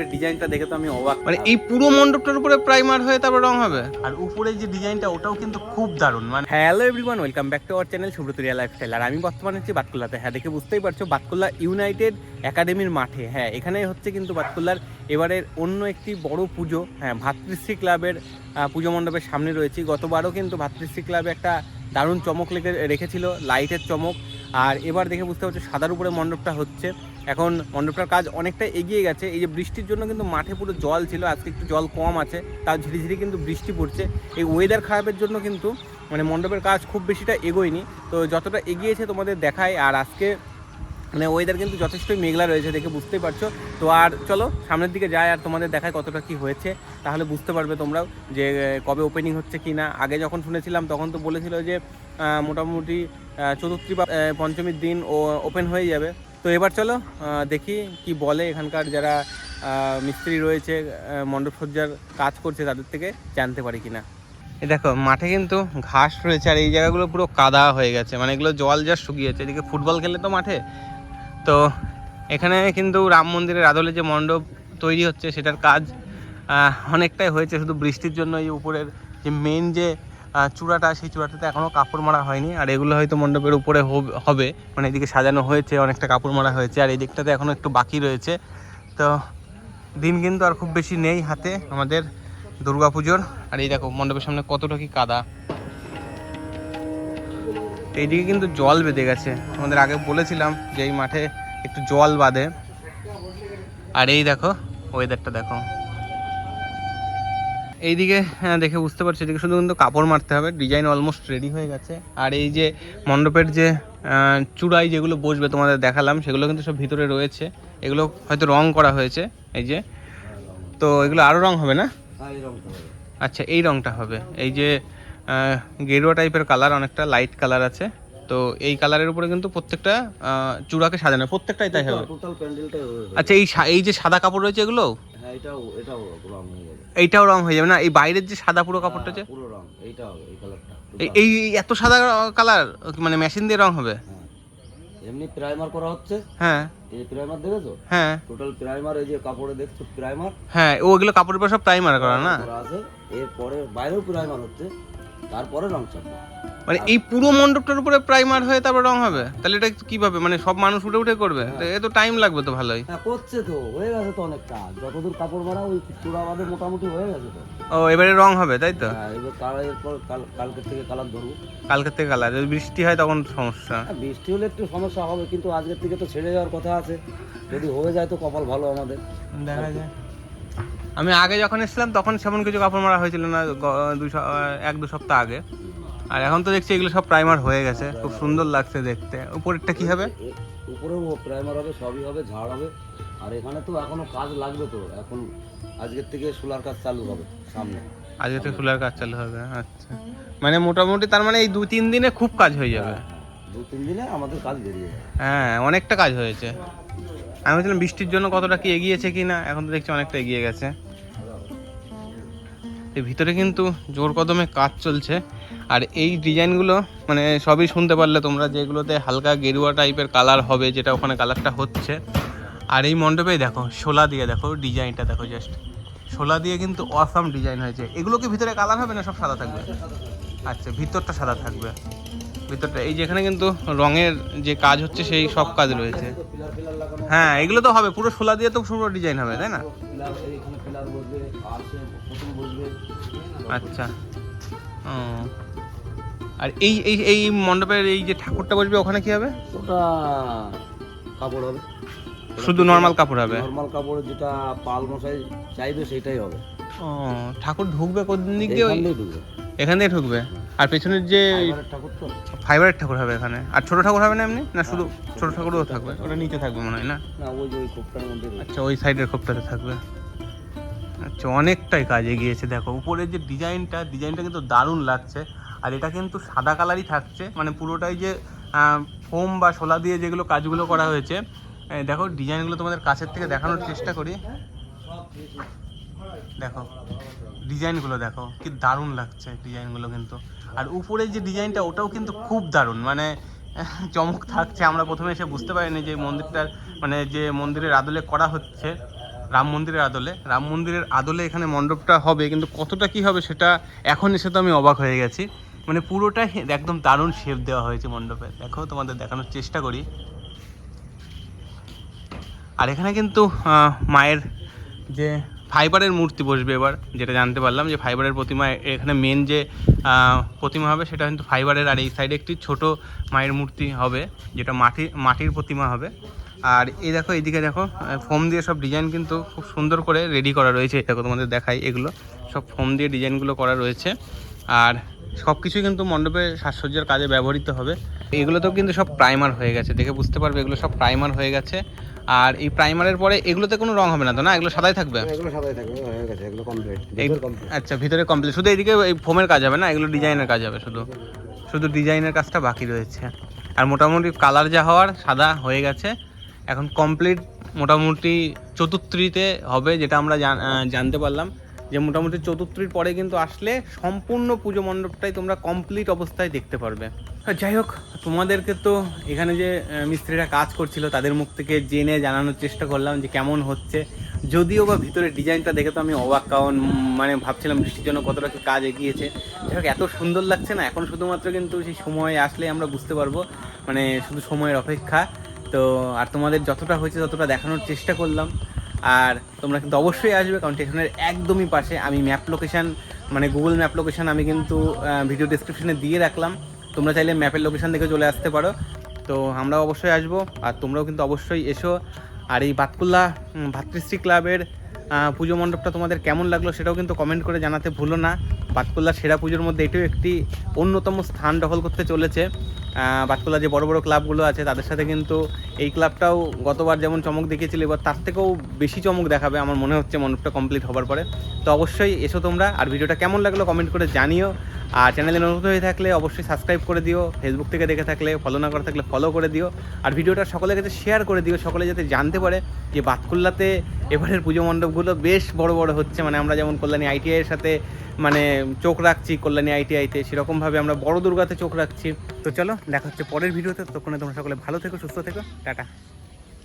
ভিতরে ডিজাইনটা দেখে তো আমি অবাক মানে এই পুরো মণ্ডপটার উপরে প্রাইমার হয়ে তারপর রং হবে? আর উপরে যে ডিজাইনটা ওটাও কিন্তু খুব দারুণ মানে hello everyone welcome back to our channel Subrataria lifestyle আর আমি বর্তমানে হচ্ছি বাতকুল্লাতে। হ্যাঁ দেখে বুঝতেই পারছ বাতকুল্লা ইউনাইটেড একাডেমির মাঠে। হ্যাঁ এখানেই হচ্ছে কিন্তু বাতকুল্লার এবারের অন্য একটি বড় পুজো। হ্যাঁ ভাতৃশ্রী ক্লাবের পুজো মণ্ডপের সামনে রয়েছি। গতবারও কিন্তু ভাতৃশ্রী ক্লাবে একটা দারুণ চমক লেগে রেখেছিল লাইটের চমক। আর এবার দেখে বুঝতে পারছ সাদার উপরে মণ্ডপটা হচ্ছে। এখন মণ্ডপটার কাজ অনেকটা এগিয়ে গেছে। এই যে বৃষ্টির জন্য কিন্তু মাঠে পুরো জল ছিল, আজকে একটু জল কম আছে, তাও ঝিরিঝিরি কিন্তু বৃষ্টি পড়ছে। এই ওয়েদার খারাপের জন্য কিন্তু মানে মণ্ডপের কাজ খুব বেশিটা এগোয়নি। তো যতটা এগিয়েছে তোমাদের দেখায়, আর আজকে মানে ওয়েদার কিন্তু যথেষ্টই মেঘলা রয়েছে দেখে বুঝতেই পারছ। তো আর চলো, সামনের দিকে যায় আর তোমাদের দেখায় কতটা কি হয়েছে। তাহলে বুঝতে পারবে তোমরাও যে কবে ওপেনিং হচ্ছে কি না। আগে যখন শুনেছিলাম, তখন তো বলেছিল যে মোটামুটি চতুর্থী বা পঞ্চমীর দিন ও ওপেন হয়ে যাবে। তো এবার চলো দেখি কি বলে এখানকার যারা মিস্ত্রি রয়েছে মণ্ডপসজ্জার কাজ করছে, তাদের থেকে জানতে পারি কিনা। এই দেখো, মাঠে কিন্তু ঘাস রয়েছে, আর এই জায়গাগুলো পুরো কাদা হয়ে গেছে। মানে এগুলো জল যা শুকিয়েছে এদিকে ফুটবল খেলে তো মাঠে তো এখানে কিন্তু রাম মন্দিরের আদলে যে মণ্ডপ তৈরি হচ্ছে, সেটার কাজ অনেকটাই হয়েছে। শুধু বৃষ্টির জন্য এই উপরের যে মেন যে চূড়াটা, সেই চূড়াটাতে এখনও কাপড় মারা হয়নি। আর এগুলো হয়তো মণ্ডপের উপরে হব- মানে এদিকে সাজানো হয়েছে, অনেকটা কাপড় মারা হয়েছে, আর এই দিকটাতে এখনও একটু বাকি রয়েছে। তো দিন কিন্তু আর খুব বেশি নেই হাতে আমাদের দুর্গাপুজোর। আর এই দেখো, মণ্ডপের সামনে কতটা কি কাদা। তো এইদিকে কিন্তু জল বেঁধে গেছে। আমাদের আগে বলেছিলাম যে এই মাঠে একটু জল বাঁধে। আর এই দেখো ওয়েদারটা দেখো। এইদিকে হ্যাঁ দেখে বুঝতে পারছি এদিকে শুধু কিন্তু কাপড় মারতে হবে। ডিজাইন অলমোস্ট রেডি হয়ে গেছে। আর এই যে মণ্ডপের যে চূড়াই যেগুলো বসবে তোমাদের দেখালাম সেগুলো কিন্তু সব ভিতরে রয়েছে। এগুলো হয়তো রং করা হয়েছে এই যে। তো এগুলো আরও রং হবে না? আচ্ছা এই রংটা হবে। এই যে গেরুয়া টাইপের কালার অনেকটা লাইট কালার আছে। তো এই কালারের উপরে কিন্তু প্রত্যেকটা চূড়াকে সাজানো প্রত্যেকটাই তাই হবে। হয়ে আচ্ছা এই এই যে সাদা কাপড় রয়েছে এগুলো? হ্যাঁ হয়ে এইটাও রং হয়ে যাবে না? এই বাইরের যে সাদা পুরো কাপড়টা আছে পুরো রং এইটা হবে এই কালারটা এই- এত সাদা কালার মানে মেশিন দিয়ে রং হবে? হ্যাঁ। এমনি প্রাইমার করা হচ্ছে। হ্যাঁ। এই প্রাইমার দেখেছ? হ্যাঁ। টোটাল প্রাইমার এই যে কাপড়ে দেখছ প্রাইমার হ্যাঁ ওগুলো কাপড়ের উপর সব প্রাইমার করা না? এরপরে বাইরেও প্রাইমার হচ্ছে। তারপরে রং চাপবে। মানে এই পুরো মণ্ডপটার উপরে প্রাইমার হয়ে তারপর রং হবে? তাহলে এটা কীভাবে? মানে সব মানুষ উঠে উঠে করবে? তো এ তো টাইম লাগবে তো ভালোই। হ্যাঁ করছে তো হয়ে গেছে তো অনেক কাজ যতদূর কাপড় মারা ওই চূড়া বাদে মোটামুটি হয়ে গেছে তো। ও এবারে রং হবে তাই তো? হ্যাঁ এবার কালার এরপর কাল কালকের থেকে কালার ধরবো। কালকের থেকে কালার যদি বৃষ্টি হয় তখন সমস্যা। হ্যাঁ, বৃষ্টি হলে একটু সমস্যা হবে কিন্তু আজকের থেকে তো ছেড়ে যাওয়ার কথা আছে। যদি হয়ে যায় তো কপাল ভালো আমাদের। দেখা যায় আমি আগে যখন এসেছিলাম তখন সেমন কিছু কাপড় মারা হয়েছিল না স- এক দু সপ্তাহ আগে। আর এখন তো দেখছি এগুলো সব প্রাইমার হয়ে গেছে খুব সুন্দর লাগছে দেখতে। উপরেরটা কি হবে? উপরেও প্রাইমার হবে সবই হবে ঝাড় হবে। আর এখানে তো এখনও কাজ লাগবে তো এখন আজকের থেকে সোলার কাজ চালু হবে সামনে। আজকে থেকে সোলার কাজ চালু হবে আচ্ছা। মানে মোটামুটি তার মানে এই দু তিন দিনে খুব কাজ হয়ে যাবে। হ্যাঁ, দু তিন দিনে আমাদের কাজ বেরিয়ে যাবে। হ্যাঁ অনেকটা কাজ হয়েছে। আমি বলছিলাম বৃষ্টির জন্য কতটা কি এগিয়েছে কি না এখন তো দেখছি অনেকটা এগিয়ে গেছে। ভিতরে কিন্তু জোর কদমে কাজ চলছে। আর এই ডিজাইনগুলো মানে সবই শুনতে পারলে তোমরা যেগুলোতে হালকা গেরুয়া টাইপের কালার হবে, যেটা ওখানে কালারটা হচ্ছে। আর এই মণ্ডপেই দেখো, শোলা দিয়ে দেখো, ডিজাইনটা দেখো জাস্ট শোলা দিয়ে কিন্তু অসাম ডিজাইন হয়েছে। এগুলো কি ভিতরে কালার হবে না সব সাদা থাকবে? আচ্ছা ভিতরটা সাদা থাকবে। ভিতরটা। এই যেখানে কিন্তু রঙের যে কাজ হচ্ছে সেই সব কাজ রয়েছে। হ্যাঁ এগুলো তো হবে পুরো শোলা দিয়ে তো পুরো ডিজাইন হবে তাই না? আচ্ছা। ও। আর এই এই এই মণ্ডপের এই যে ঠাকুরটা বসবে ওখানে কি হবে? ওটা কাপড় হবে। শুধু নর্মাল কাপড় হবে? নর্মাল কাপড় যেটা পাল মশাই চাইবে সেটাই হবে। ও ঠাকুর ঢুকবে কোন দিক দিয়ে ঢুকবে। এখান দিয়ে ঢুকবে। আর পেছনের যে ফাইবারের ঠাকুর হবে এখানে। আর ছোট ঠাকুর হবে না এমনি? না শুধু ছোট ঠাকুরও থাকবে? ওটা নিচে থাকবে মনে হয় না। আচ্ছা ওই সাইডের খোপটাতে থাকবে। আচ্ছা অনেকটাই কাজ এগিয়েছে দেখো উপরের যে ডিজাইনটা ডিজাইনটা কিন্তু দারুণ লাগছে। আর এটা কিন্তু সাদা কালারই থাকছে। মানে পুরোটাই যে ফোম বা শোলা দিয়ে যেগুলো কাজগুলো করা হয়েছে দেখো ডিজাইনগুলো তোমাদের কাছের থেকে দেখানোর চেষ্টা করি। দেখো ডিজাইনগুলো দেখো, কি দারুণ লাগছে ডিজাইনগুলো কিন্তু। আর উপরের যে ডিজাইনটা, ওটাও কিন্তু খুব দারুণ মানে চমক থাকছে। আমরা প্রথমে এসে বুঝতে পারিনি যে মন্দিরটার মানে যে মন্দিরের আদলে করা হচ্ছে, রাম মন্দিরের আদলে। রাম মন্দিরের আদলে এখানে মণ্ডপটা হবে, কিন্তু কতটা কি হবে সেটা এখন এসে তো আমি অবাক হয়ে গেছি। মানে পুরোটা একদম দারুণ শেপ দেওয়া হয়েছে মণ্ডপে। দেখো, তোমাদের দেখানোর চেষ্টা করি। আর এখানে কিন্তু মায়ের যে ফাইবারের মূর্তি বসবে এবার, যেটা জানতে পারলাম যে ফাইবারের প্রতিমা, এখানে মেন যে প্রতিমা হবে সেটা কিন্তু ফাইবারের, আর এই সাইডে একটি ছোট মায়ের মূর্তি হবে, যেটা মাটি, মাটির প্রতিমা হবে। আর এই দেখো, এইদিকে দেখো ফোম দিয়ে সব ডিজাইন কিন্তু খুব সুন্দর করে রেডি করা রয়েছে। দেখো, তোমাদের দেখাই এগুলো। সব ফোম দিয়ে ডিজাইনগুলো করা রয়েছে। আর সব কিছুই কিন্তু মণ্ডপে সাজসজ্জার কাজে ব্যবহৃত হবে। এগুলোতেও কিন্তু সব প্রাইমার হয়ে গেছে, দেখে বুঝতে পারবে এগুলো সব প্রাইমার হয়ে গেছে। আর এই প্রাইমারের পরে এগুলোতে কোনো রং হবে না তো না? এগুলো সাদাই থাকবে? এগুলো সাদাই থাকবে হয়ে গেছে এগুলো কমপ্লিট এই- আচ্ছা ভিতরে কমপ্লিট শুধু এইদিকে এই ফোমের কাজ হবে না? এগুলো ডিজাইনের কাজ হবে শুধু। শুধু ডিজাইনের কাজটা বাকি রয়েছে। আর মোটামুটি কালার যা হওয়ার সাদা হয়ে গেছে। এখন কমপ্লিট মোটামুটি চতুর্থীতে হবে যেটা আমরা জান- জানতে পারলাম। যে মোটামুটি চতুর্থীর পরে কিন্তু আসলে সম্পূর্ণ পুজো মণ্ডপটাই তোমরা কমপ্লিট অবস্থায় দেখতে পারবে। যাই হোক, তোমাদেরকে তো এখানে যে মিস্ত্রিরা কাজ করছিল, তাদের মুখ থেকে জেনে জানানোর চেষ্টা করলাম যে কেমন হচ্ছে। যদিও বা ভিতরে ডিজাইনটা দেখে তো আমি অবাক, কারণ মানে ভাবছিলাম বৃষ্টির জন্য কতটা কি কাজ এগিয়েছে। যাই হোক, এত সুন্দর লাগছে না? এখন শুধুমাত্র কিন্তু সেই সময় আসলে আমরা বুঝতে পারব মানে শুধু সময়ের অপেক্ষা। তো, আর তোমাদের যতটা হয়েছে, ততটা দেখানোর চেষ্টা করলাম। আর তোমরা কিন্তু অবশ্যই আসবে, কারণ স্টেশনের একদমই পাশে আমি ম্যাপ লোকেশন মানে গুগল ম্যাপ লোকেশান আমি কিন্তু ভিডিও ডিসক্রিপশনে দিয়ে রাখলাম। তোমরা চাইলে ম্যাপের লোকেশান দেখে চলে আসতে পারো। তো আমরাও অবশ্যই আসব, আর তোমরাও কিন্তু অবশ্যই এসো। আর এই বাতকুল্লা ভাতৃশ্রী ক্লাবের পুজো মণ্ডপটা তোমাদের কেমন লাগল সেটাও কিন্তু কমেন্ট করে জানাতে ভুলো না। বাতকুল্লার সেরা পুজোর মধ্যে এটিও একটি অন্যতম স্থান দখল করতে চলেছে। বাতকুল্লা যে বড় বড় ক্লাবগুলো আছে, তাদের সাথে কিন্তু এই ক্লাবটাও গতবার যেমন চমক দেখিয়েছিল, এবার তার থেকেও বেশি চমক দেখাবে আমার মনে হচ্ছে মণ্ডপটা কমপ্লিট হবার পরে। তো অবশ্যই এসো তোমরা, আর ভিডিওটা কেমন লাগল কমেন্ট করে জানিও। আর চ্যানেলে নতুন হয়ে থাকলে অবশ্যই সাবস্ক্রাইব করে দিও ফেসবুক থেকে দেখে থাকলে ফলো না করে থাকলে ফলো করে দিও। আর ভিডিওটা সকলের কাছে শেয়ার করে দিও, সকলে যাতে জানতে পারে যে বাতকুল্লাতে এবারের পুজো মণ্ডপগুলো বেশ বড় বড় হচ্ছে মানে আমরা যেমন কল্যাণী আইটিআইয়ের সাথে মানে চোখ রাখছি কল্যাণী আইটিআইতে সেরকমভাবে আমরা বড় দুর্গাতে চোখ রাখছি। তো চলো, দেখা হচ্ছে পরের ভিডিওতে তখন তোমরা সকলে ভালো থেকো, সুস্থ থেকো, টাটা।